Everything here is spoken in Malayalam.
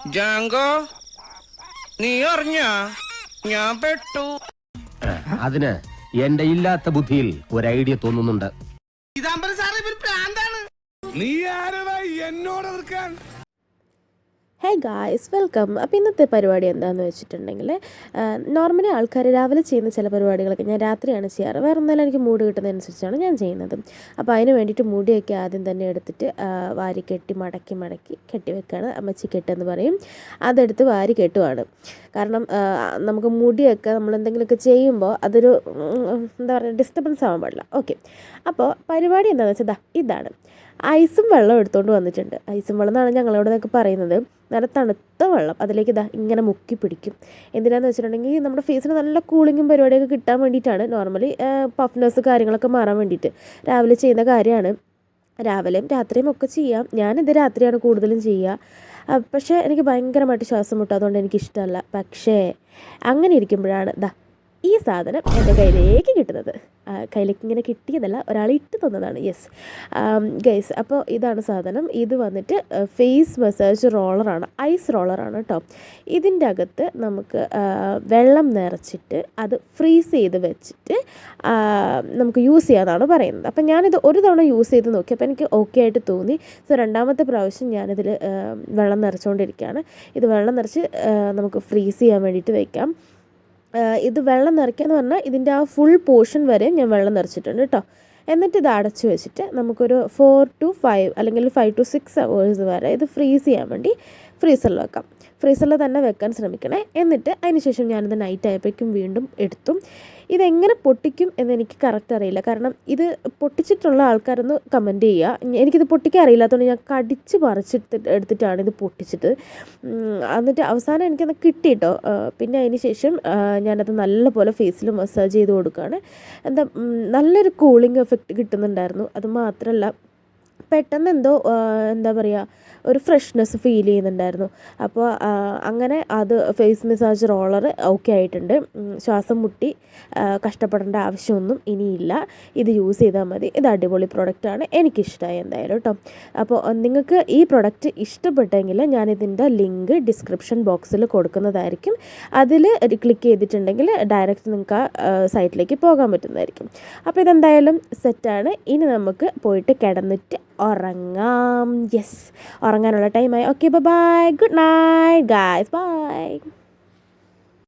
ജാങ്കോ നീ അറിഞ്ഞ? ഞാൻ പെട്ടു. അതിന് എന്റെ ഇല്ലാത്ത ബുദ്ധിയിൽ ഒരു ഐഡിയ തോന്നുന്നുണ്ട്. നീ ആരവായി എന്നോട് എതിർക്കാൻ? ഹേ ഗായ്സ് വെൽക്കം അപ്പോൾ ഇന്നത്തെ പരിപാടി എന്താണെന്ന് വെച്ചിട്ടുണ്ടെങ്കിൽ നോർമലി ആൾക്കാർ രാവിലെ ചെയ്യുന്ന ചില പരിപാടികളൊക്കെ ഞാൻ രാത്രിയാണ് ചെയ്യാറ്. വേറെ ഒന്നും എനിക്ക് മൂഡ് കിട്ടുന്നതനുസരിച്ചാണ് ഞാൻ ചെയ്യുന്നത്. അപ്പോൾ അതിന് വേണ്ടിയിട്ട് മുടിയൊക്കെ ആദ്യം തന്നെ എടുത്തിട്ട് വാരി കെട്ടി മടക്കി മടക്കി കെട്ടി വെക്കുകയാണ് അമ്മച്ചി കെട്ടെന്ന് പറയും. അതെടുത്ത് വാരി കെട്ടുവാണ്. കാരണം നമുക്ക് മുടിയൊക്കെ നമ്മൾ എന്തെങ്കിലുമൊക്കെ ചെയ്യുമ്പോൾ അതൊരു എന്താ പറയുക ഡിസ്റ്റർബൻസ് ആവാൻ പാടില്ല. ഓക്കെ അപ്പോൾ പരിപാടി എന്താണെന്ന് വെച്ചാൽ ഇതാണ്. ഐസും വെള്ളം എടുത്തുകൊണ്ട് വന്നിട്ടുണ്ട്. ഐസും വെള്ളം എന്നാണ് ഞങ്ങളോട് നിന്നൊക്കെ പറയുന്നത്. നല്ല തണുത്ത വെള്ളം. അതിലേക്ക് ഇതാ ഇങ്ങനെ മുക്കി പിടിക്കും. എന്തിനാന്ന് വെച്ചിട്ടുണ്ടെങ്കിൽ നമ്മുടെ ഫേസിന് നല്ല കൂളിങ്ങും പരിപാടിയൊക്കെ കിട്ടാൻ വേണ്ടിയിട്ടാണ്. നോർമലി പഫ്നസ് കാര്യങ്ങളൊക്കെ മാറാൻ വേണ്ടിയിട്ട് രാവിലെ ചെയ്യുന്ന കാര്യമാണ്. രാവിലെയും രാത്രിയും ഒക്കെ ചെയ്യാം. ഞാനിത് രാത്രിയാണ് കൂടുതലും ചെയ്യുക. പക്ഷേ എനിക്ക് ഭയങ്കരമായിട്ട് ശ്വാസം മുട്ടും. അതുകൊണ്ട് എനിക്കിഷ്ടമല്ല. പക്ഷേ അങ്ങനെ ഇരിക്കുമ്പോഴാണ് ദാ ഈ സാധനം എന്റെ കയ്യിലേക്ക് കിട്ടുന്നത്. കയ്യിലേക്ക് ഇങ്ങനെ കിട്ടിയതല്ല ഒരാൾ ഇട്ട് തന്നതാണ്. യെസ് ഗൈസ് അപ്പോൾ ഇതാണ് സാധനം. ഇത് വന്നിട്ട് ഫേസ് മസാജ് റോളറാണ് ഐസ് റോളറാണ് കേട്ടോ. ഇതിന്റെ അകത്ത് നമുക്ക് വെള്ളം നിറച്ചിട്ട് അത് ഫ്രീസ് ചെയ്ത് വെച്ചിട്ട് നമുക്ക് യൂസ് ചെയ്യാമെന്നാണ് പറയുന്നത്. അപ്പം ഞാനിത് ഒരു തവണ യൂസ് ചെയ്ത് നോക്കി. അപ്പോൾ എനിക്ക് ഓക്കെ ആയിട്ട് തോന്നി. സോ രണ്ടാമത്തെ പ്രാവശ്യം ഞാനിതിൽ വെള്ളം നിറച്ചുകൊണ്ടിരിക്കുകയാണ്. ഇത് വെള്ളം നിറച്ച് നമുക്ക് ഫ്രീസ് ചെയ്യാൻ വേണ്ടിയിട്ട് വയ്ക്കാം ഇത് വെള്ളം നിറയ്ക്കുക എന്ന് പറഞ്ഞാൽ ഇതിന്റെ ആ ഫുൾ പോർഷൻ വരെ ഞാൻ വെള്ളം നിറച്ചിട്ടുണ്ട് കേട്ടോ എന്നിട്ട് ഇത് അടച്ചു വെച്ചിട്ട് നമുക്കൊരു ഫോർ ടു ഫൈവ് അല്ലെങ്കിൽ ഫൈവ് ടു സിക്സ് അവേഴ്സ് വരെ ഇത് ഫ്രീസ് ചെയ്യാൻ വേണ്ടി ഫ്രീസറിൽ വെക്കാം. ഫ്രീസറിൽ തന്നെ വെക്കാൻ ശ്രമിക്കണേ. എന്നിട്ട് അതിനുശേഷം ഞാനിത് നൈറ്റ് ആയപ്പോഴേക്കും വീണ്ടും എടുത്തു. ഇതെങ്ങനെ പൊട്ടിക്കും എന്ന് എനിക്ക് കറക്റ്റ് അറിയില്ല. കാരണം ഇത് പൊട്ടിച്ചിട്ടുള്ള ആൾക്കാരൊന്ന് കമന്റ് ചെയ്യുക. എനിക്കിത് പൊട്ടിക്കാൻ അറിയില്ലാത്തതുകൊണ്ട് ഞാൻ കടിച്ച് പറിച്ചിട്ട് എടുത്തിട്ടാണ് ഇത് പൊട്ടിച്ചിട്ട് എന്നിട്ട് അവസാനം എനിക്കത് കിട്ടിയിട്ടോ പിന്നെ അതിന് ശേഷം ഞാനത് നല്ലപോലെ ഫേസിൽ മസാജ് ചെയ്ത് കൊടുക്കുകയാണ്. എന്താ നല്ലൊരു കൂളിംഗ് എഫക്റ്റ് കിട്ടുന്നുണ്ടായിരുന്നു. അത് മാത്രമല്ല പെട്ടെന്ന് എന്തോ എന്താ പറയുക ഒരു ഫ്രഷ്നെസ് ഫീൽ ചെയ്യുന്നുണ്ടായിരുന്നു. അപ്പോൾ അങ്ങനെ അത് ഫേസ് മസാജ് റോളർ ഓക്കെ ആയിട്ടുണ്ട്. ശ്വാസം മുട്ടി കഷ്ടപ്പെടേണ്ട ആവശ്യമൊന്നും ഇനിയില്ല. ഇത് യൂസ് ചെയ്താൽ മതി. ഇത് അടിപൊളി പ്രൊഡക്റ്റാണ് എനിക്കിഷ്ടമായി എന്തായാലും കേട്ടോ അപ്പോൾ നിങ്ങൾക്ക് ഈ പ്രൊഡക്റ്റ് ഇഷ്ടപ്പെട്ടെങ്കിൽ ഞാനിതിന്റെ ലിങ്ക് ഡിസ്ക്രിപ്ഷൻ ബോക്സിൽ കൊടുക്കുന്നതായിരിക്കും. അതിൽ ക്ലിക്ക് ചെയ്തിട്ടുണ്ടെങ്കിൽ ഡയറക്റ്റ് നിങ്ങൾക്ക് ആ സൈറ്റിലേക്ക് പോകാൻ പറ്റുന്നതായിരിക്കും. അപ്പോൾ ഇതെന്തായാലും സെറ്റാണ് ഇനി നമുക്ക് പോയിട്ട് കിടന്നിട്ട് ഉറങ്ങാം. യെസ് ഉറങ്ങാനുള്ള ടൈമായി okay bye good night guys bye